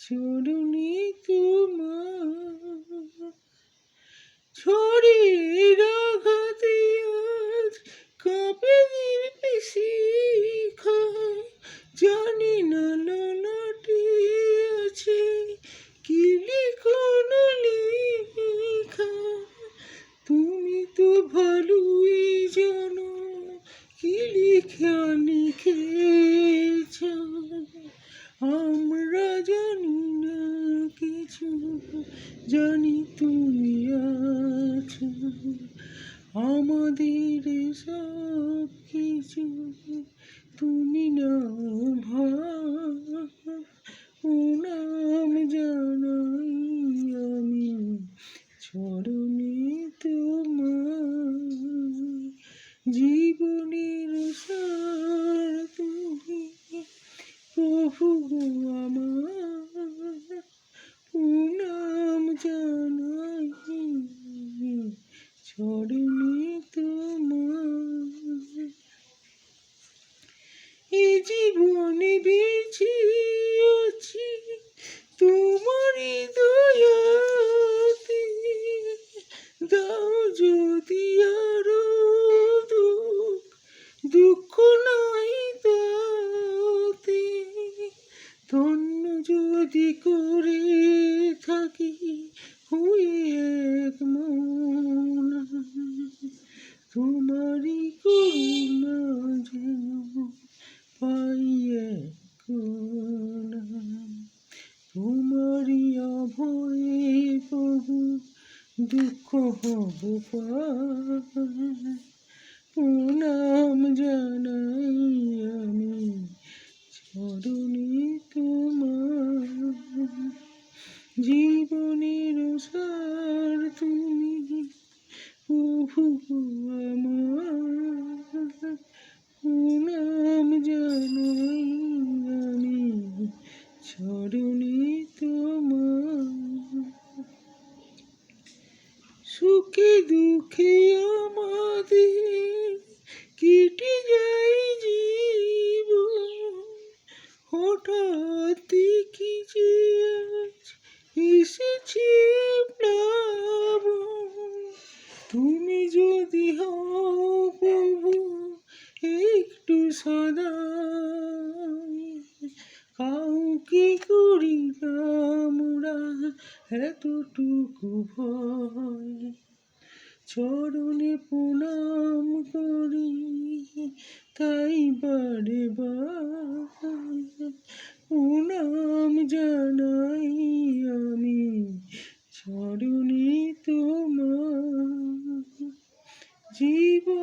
চরণে আমরা জানি না কিছু, জানি তুমি আছো। আমাদের সব কিছু তুমি না প্রণাম জানাই আমি, চরণে তোমার জীবনের সার তুমি প্রভু আমার প্রণাম জানাই চরণে তোমার এ জীবনে বেঁচে আছি তোমারই দয়াতে দাও যদি আরও দুঃখ দুঃখ নাই তাতে ধন্য যদি করে থাকি, হয়ে এক মন তোমারই করুণা যেন পাই এক। তোমারই অভয়ে প্রভু দুঃখ হব পার। প্রণাম জানাই আমি প্রভু আমার প্রণাম জানাই আমি চরণে তোমার সুখে দুঃখে আমাদের কেটে যায় একটু সদা। কাউকে করি আমরা এতটুকু ভয়। চরণে প্রণাম করি, তাই বারে প্রণাম জানাই আমি চরণে তোমার। জীবন